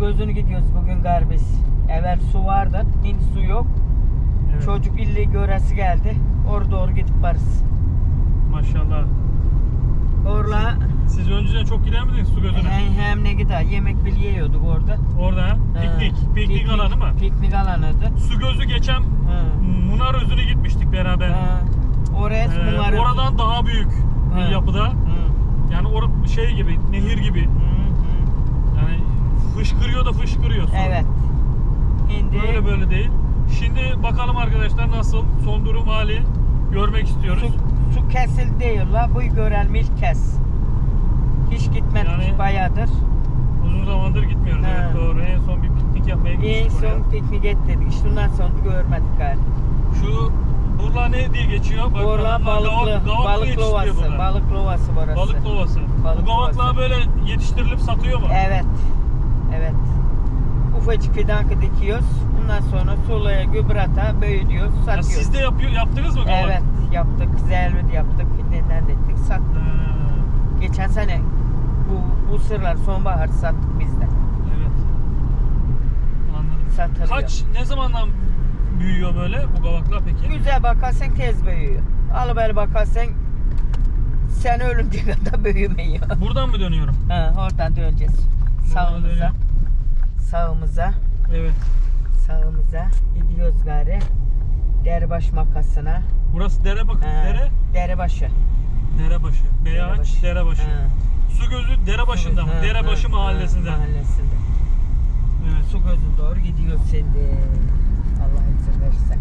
Gözünü gidiyoruz bugün garbis. Evvel su vardı, şimdi su yok. Evet. Çocuk illi göresi geldi. Orada doğru gidip varız. Maşallah. Orla Siz önceden çok gider miydiniz su gözüne? hem, hem ne gider yemek bile yiyorduk orada. Orada piknik. Ha, Piknik alanı mı? Piknik alanıydı. Su gözü geçen Ha. Munar Özü'ne gitmiştik beraber. Ha. Oraya Ee, bunları... oradan daha büyük bir yapıda. Hı. Yani or şey gibi, nehir gibi. Hı. Fışkırıyor da fışkırıyor su. Evet. Şimdi Böyle böyle değil. Şimdi bakalım arkadaşlar nasıl son durum hali görmek istiyoruz. su, su kesildi diyorlar. Bu görelim ilk kez. Hiç gitmedik Yani- bayağıdır. Uzun zamandır gitmiyoruz. Ha. Evet doğru. En son bir piknik yapmaya En gitmiştik oraya. son piknik ettik. İşte ondan sonra görmedik galiba. Şu Burla ne diye geçiyor? Bak, adamlar balıklı, gavak- gavaklı balık yetiştiriyor lovası, bunlar. balık lovası burası. Balık lovası. Balık Bu gavaklar böyle yetiştirilip satıyor mu? Evet, evet. Ufacık fidankı dikiyoruz. Ondan sonra sulaya, gübrata büyütüyoruz, Ya satıyoruz. siz de yapıyor, yaptınız mı? Evet, yaptık. Zelvet yaptık. Neden ettik, sattık. Ha, Geçen sene bu, bu sırlar sonbahar sattık biz de. evet. Anladım. Satılıyor. Kaç, ne zamandan büyüyor böyle bu gavaklar peki? Güzel bakarsan tez büyüyor. Alıver bakarsan sen ölünce kadar büyümüyor. Buradan mı dönüyorum? Ha, oradan döneceğiz. Sağımıza. dönüyor. Sağımıza. Evet. Sağımıza gidiyoruz gari. Derbaş makasına. Burası dere bak, Ha, dere, Derebaşı. derebaşı. Beyaç, Derebaşı. derebaşı. Ha. Su gözü dere başında mı? Ha, Derebaşı ha, mahallesinde. ha, mahallesinde. Evet. Su gözün doğru gidiyoruz şimdi. Allah izin verirse.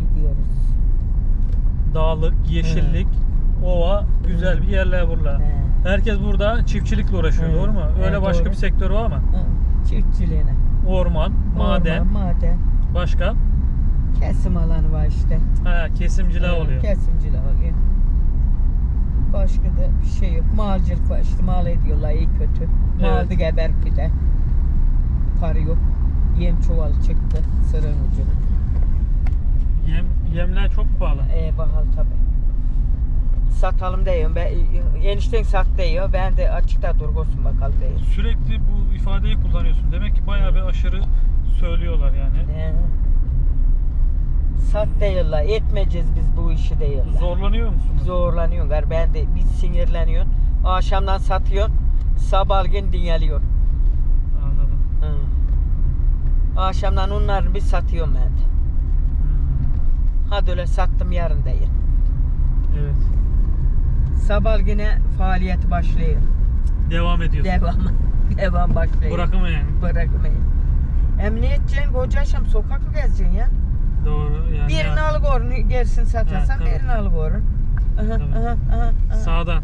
Gidiyoruz. Dağlık, yeşillik, ova, güzel bir yerler buralar. He. Herkes burada çiftçilikle uğraşıyor, Evet. doğru mu? Öyle Evet, başka doğru. bir sektör var mı? Çiftçiliğine. Orman, maden, Orman, maden. başka? Kesim alanı var işte. Ha, kesimciler Ha, oluyor. Kesimciler oluyor. Başka da bir şey yok. Malcılık var işte. Mal ediyorlar iyi kötü. Maldı Evet. geberki de. Para yok. Yem çuvalı çıktı. Sırın ucuna. Yem, yemler çok pahalı. E bahal tabi. Satalım diyorum. Ben, enişten sat diyor. Ben de açıkta durgosun bakalım diyorum. Sürekli bu ifadeyi kullanıyorsun. Demek ki bayağı bir aşırı söylüyorlar yani. He. Sat diyorlar. Etmeyeceğiz biz bu işi diyorlar. Zorlanıyor musunuz? Zorlanıyorsun gar. Ben de bir sinirleniyorsun. Akşamdan satıyorsun. Sabahleyin dinleniyorsun. Anladım. Hı. Akşamdan onları bir satıyorum ben de. Hmm, Hadi öyle sattım yarın değil. Evet. Sabah yine faaliyeti başlıyor. Devam ediyorsun. Devam. Devam başlıyor. Bırakamayan. Bırakmayın. Emniyetçiğin koca akşam sokak mı gezeceksin ya? Doğru yani. birini ya- alıp gerisini satarsan Evet, birini alıp. Aha, Sağdan.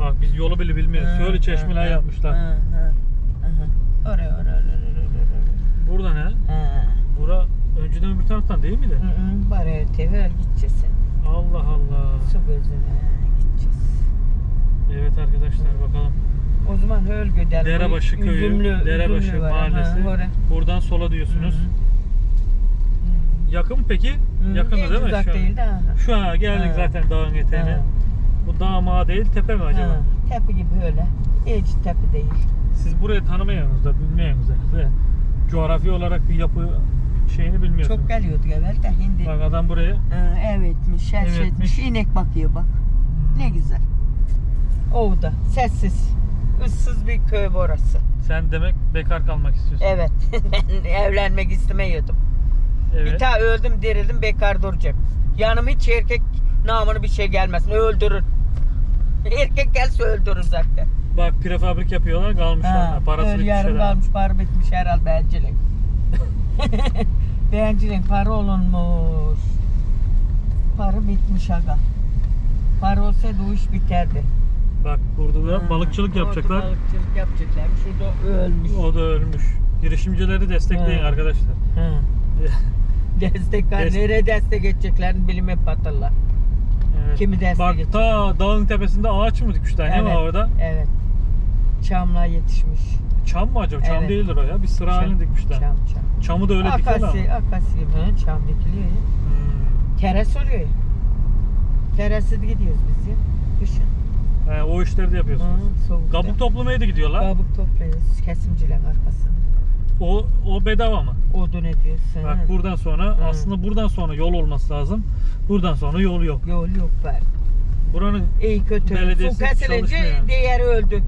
Bak biz yolu bile bilmiyoruz. Şöyle çeşmeler yapmışlar. Oraya oraya oraya oraya oraya. Burada ne? Ha. Bura önceden öbür taraftan değil miydi? Hı hı, Bari tevel gideceksin. Allah Allah. Su gözüne. Evet arkadaşlar bakalım. O zaman Hölgö'den Derebaşı köyü, üzümlü, Derebaşı üzümlü var. mahallesi. Ha, oraya. Buradan sola diyorsunuz. Yakın mı peki? Hı, Yakın değil mi uzak şu an? değil de. Şu an geldik Ha. zaten dağın eteğine. Ha. Bu dağ mağ değil tepe mi acaba? Ha, tepe gibi öyle. Hiç tepe değil. Siz burayı tanımıyorsunuz da bilmiyorsunuz. Ve Coğrafi olarak bir yapı şeyini bilmiyorsunuz. Çok geliyorduk evvel de hindi. Bak adam buraya Ha, evetmiş, Evetmiş. etmiş, inek bakıyor bak. Ne güzel. Ovda, sessiz, ıssız bir köy burası. sen demek bekar kalmak istiyorsun. Evet, ben evlenmek istemiyordum. Evet. Bir daha öldüm, dirildim, bekar duracağım. Yanıma hiç erkek namını bir şey gelmesin, öldürür. Erkek gelse öldürür zaten. Bak prefabrik yapıyorlar kalmışlar. Ha, Parasını öyle yarım gitmişler. kalmış, para bitmiş herhal beğencilik. beğencilik para olunmuş. Para bitmiş aga. Para olsaydı o iş biterdi. Bak burada da Ha, balıkçılık orada yapacaklar. Balıkçılık yapacaklarmış. Şurada ölmüş. O da ölmüş. Girişimcileri destekleyin Ha. arkadaşlar. Ha. Destekler Des- nereye destek edeceklerini bilime patırlar. Evet. Kimi destek Bak edecek? ta dağın tepesinde ağaç mı dikmişler? Ne var orada? Evet. Çamlar yetişmiş. Çam mı acaba? Çam Evet. değildir o ya. Bir sıra halinde dikmişler. Çam çam. Çamı da öyle dikiyorlar ama. Akasya, akasya gibi. Hı, çam dikiliyor ya. Hmm. Teres oluyor ya. Teresiz gidiyoruz biz ya. Düşün. He, o işleri de yapıyorsunuz. Hı, soğukta. Kabuk toplamaya da gidiyorlar. Kabuk topluyoruz kesimcilerin arkasına. O o bedava mı? Odun ediyorsun. Bak buradan sonra Hı. aslında buradan sonra yol olması lazım. Buradan sonra yol yok. Yol yok var. Buranın İyi kötü. Belediyesi Su kesilince çalışmıyor. diğeri öldü.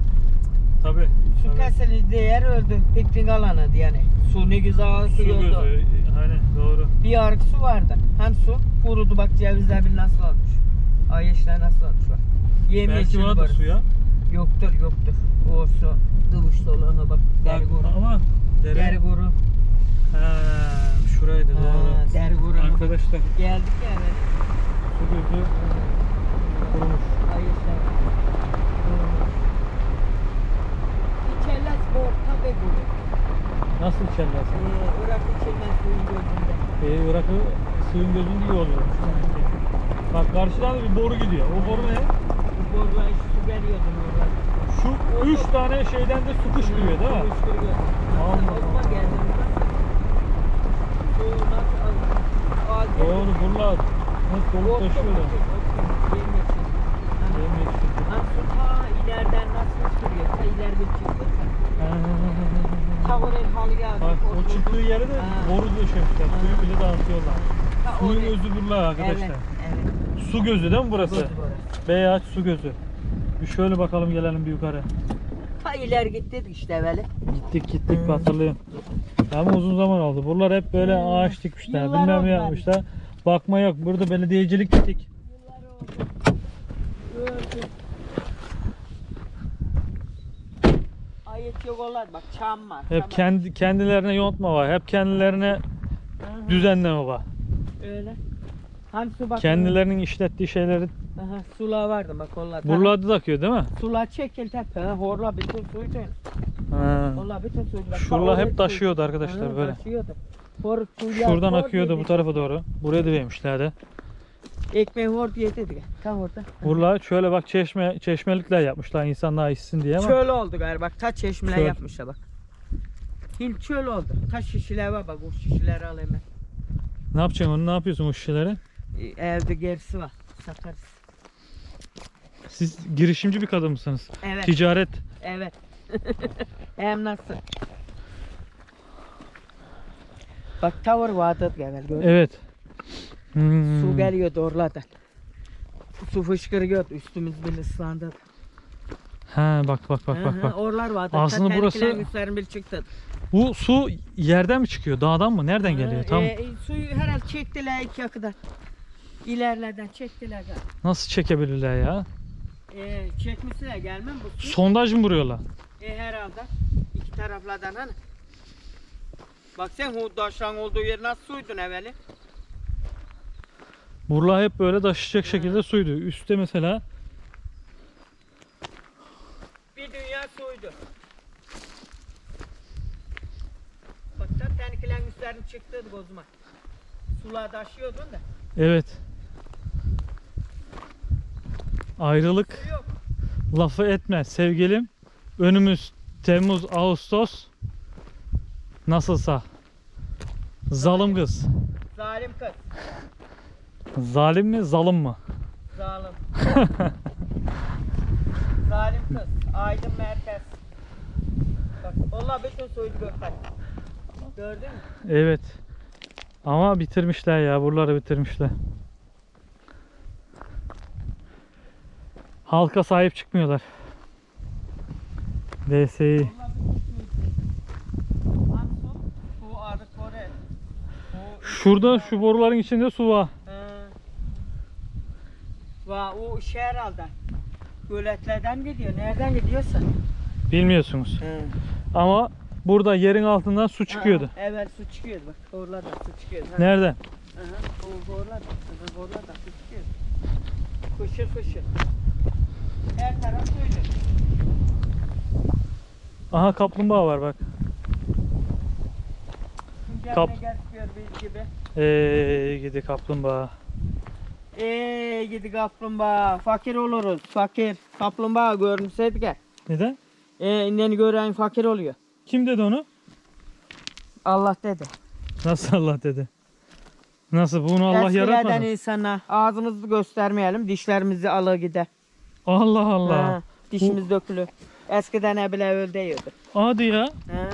tabi Su kesilince diğeri öldü. Piknik alanı yani. Su ne güzel su akıyordu. gözü hani doğru. Bir arık su vardı. Hem su kurudu bak cevizler bir nasıl olmuş. Ay işler nasıl olmuş bak. Belki yeşili vardır var. suya. Yoktur yoktur. O su dıvış dolu. Ha bak kuru. ama dere. Deri kuru. He, şuraydı doğru. Ha, deri kuru. Arkadaşlar Geldik ya evet. su gözü kurumuş. Ay işler. İçerler orta ve kuru. Nasıl içerlersin? Ee, Irak içilmez suyun gözünde. Ee, Irak'ı suyun gözünde iyi oluyor. Bak karşıdan da bir boru gidiyor. O boru ne? Bu borular su geliyordu oralar. Şu üç tane şeyden de su fışkırıyor değil mi? Su nasıl az- az Doğru buralar. Nasıl dolu taşıyorlar. ta ileriden nasıl fışkırıyor? Ta ileride çıktı. Ta oraya halı o çıktığı yere de boru döşemişler. Suyu bile dağıtıyorlar. Suyun özü buralar arkadaşlar. Evet, evet. Su gözü değil mi burası? Burası. Beyaz su gözü. Bir şöyle bakalım gelelim bir yukarı. İleri gittik işte böyle. Gittik gittik Hmm. hatırlıyorum. Ama uzun zaman oldu. Buralar hep böyle Hmm. ağaç dikmişler. Yıllar bilmem ne yapmışlar. Bakma yok. Burada belediyecilik. Öldü. Ayet yok olar bak çam var. Hep kendi kendilerine yontma var. Hep kendilerine düzenleme var. Öyle. Hani su bak. Kendilerinin işlettiği şeyleri Aha, sula vardı bak onlar. buralarda da akıyor değil mi? Sula çekil tepe. Ha, horla bütün suydu. Ha. Horla bütün suydu. Bak, Şuralar ta hep taşıyordu arkadaşlar Hı, böyle. Taşıyordu. Hor, suya, Şuradan hor akıyordu bu tarafa doğru. Buraya da vermişlerdi. Ekmeği hor diye dedik. Tam orada. Buralar şöyle bak çeşme çeşmelikler yapmışlar insanlar içsin diye ama Çöl oldu galiba. Bak taş çeşmeler Çöl. yapmışlar bak. Hil çöl oldu. Taş şişeler var bak o şişeleri al hemen. ne yapacaksın onu ne yapıyorsun o şişeleri? Evde gerisi var. Satarız. Siz girişimci bir kadın mısınız? Evet. Ticaret. Evet. Hem nasıl? Bak tavır vardı gel gördün. mü? Evet. Hmm. Su geliyordu oralardan. Su fışkırıyordu üstümüz bile ıslandı. Ha bak bak bak bak bak. Oralar vardı. Aslında burası- bir çıktı. Bu su yerden mi çıkıyor? Dağdan mı? Nereden geliyor? Tam e, suyu herhalde çektiler iki yakıdan. İlerlerden çektiler nasıl çekebilirler ya? E, çekmişler gelmem bu su. Sondaj mı vuruyorlar? E, herhalde iki taraflardan hani. Bak sen hurdaşan olduğu yer nasıl suydun evveli? Buralar hep böyle taşıyacak şekilde suydu. Üstte mesela Bir dünya suydu. Bak sen tenekelerin üstlerini çıktıydık o zaman. Sular taşıyordun da. evet. Ayrılık lafı etme sevgilim. Önümüz Temmuz, Ağustos. Nasılsa. Zalim kız. Zalim kız. Zalim mi, zalim mı? Zalim. Zalim kız. Aydın merkez. Bak onlar bütün suydu gökten. Gördün mü? Evet. Ama bitirmişler ya. Buraları bitirmişler. Halka sahip çıkmıyorlar. O- Şurada şu boruların içinde su var. Va o şey herhalde. Göletlerden gidiyor. Nereden gidiyorsa. Bilmiyorsunuz. He. Ama burada yerin altından su çıkıyordu. Ha, evet su çıkıyordu bak. Oralardan su çıkıyordu. Ha. Nereden? Aha, o oralardan. Aha, Oralardan su çıkıyordu. Fışır fışır. Her taraf suydu. Aha kaplumbağa var bak. Kap. Gibi. Eee gidi kaplumbağa. Eee gidi kaplumbağa. Fakir oluruz. Fakir. Kaplumbağa görmüşseydik ya. Neden? Eee inden gören fakir oluyor. Kim dedi onu? Allah dedi. Nasıl Allah dedi? Nasıl? Bunu Allah Eskilerden yaratmadı. mı? insana ağzımızı göstermeyelim, dişlerimizi alır gider. Allah Allah. Ha, dişimiz dökülü. Eskiden ebile öyle diyordu. Hadi ya. Ha.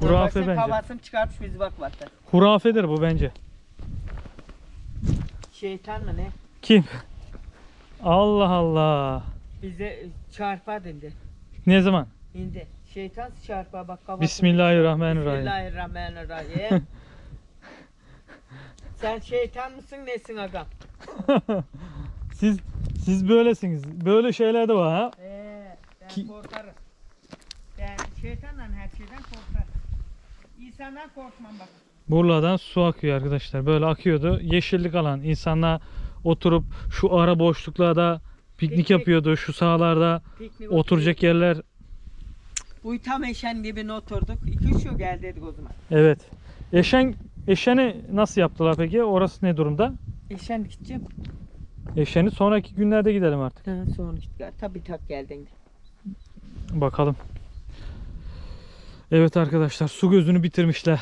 Hurafe bence. Kafasını çıkartmış bizi bak bak. Hurafedir bu bence. Şeytan mı ne? Kim? Allah Allah. Bize çarpa dedi. Ne zaman? Şimdi şeytan çarpa bak kafasını. Bismillahirrahmanirrahim. Bismillahirrahmanirrahim. Sen şeytan mısın nesin agam? siz siz böylesiniz. Böyle şeyler de var ha. Ee, ben Ki- korkarım. Ben şeytandan her şeyden korkarım. İnsandan korkmam bak. Burladan su akıyor arkadaşlar. Böyle akıyordu. Yeşillik alan. İnsanlar oturup şu ara boşluklarda piknik Piknik. yapıyordu. Şu sahalarda Piknik oturacak yerler. oturduk. Bu tam eşen dibine oturduk. İki üç yıl gel dedik o zaman. Evet. Eşen Eşeni nasıl yaptılar peki? Orası ne durumda? Eşen gideceğim. Eşeni sonraki günlerde gidelim artık. Ha, sonra git gel. Tabii tak geldin. Bakalım. Evet arkadaşlar su gözünü bitirmişler.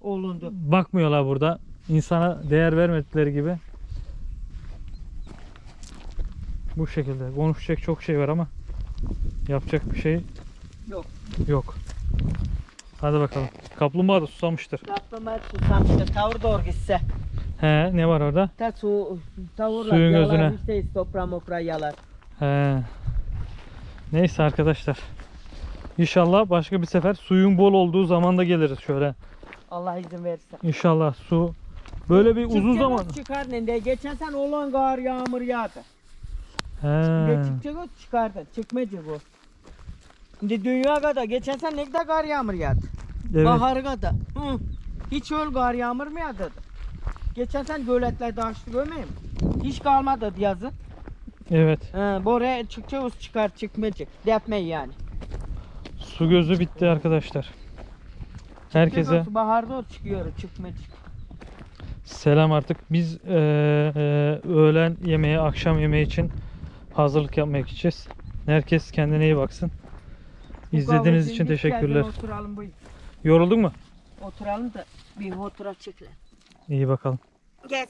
Olundu. Bakmıyorlar burada. İnsana değer vermedikleri gibi. Bu şekilde. Konuşacak çok şey var ama yapacak bir şey Yok. yok. Hadi bakalım. Kaplumbağa da susamıştır. Kaplama susamıştı. Tavır doğru gitse. He ne var orada? Ta su, tavırlar Suyun yalar gözüne. işte toprağı moprağı yalar. He. Neyse arkadaşlar. İnşallah başka bir sefer suyun bol olduğu zaman da geliriz şöyle. Allah izin verirse. İnşallah su böyle bir uzun Çıkacak zaman. Çıkar ne? Geçen sen olan kar yağmur yağdı. He. Çıkacak o çıkardı. Çıkmayacak o. Şimdi dünya kadar geçen sen ne kadar kar yağmur yağdı. Evet. Bahar kadar. Hı. Hiç öyle kar yağmur mu yağdı? Geçen sen göletlerde açtı görmeyeyim. Hiç kalmadı yazın. Evet. He, bu oraya çıkacak o çıkar çıkmayacak. Depmeyi yani. Su gözü bitti arkadaşlar. Herkese Baharda o çıkıyor çıkmayacak. selam artık. Biz eee, eee, öğlen yemeği, akşam yemeği için hazırlık yapmaya gideceğiz. Herkes kendine iyi baksın. İzlediğiniz için teşekkürler. Oturalım. Yoruldun mu? Oturalım da bir fotoğraf çekelim. İyi bakalım. Gel.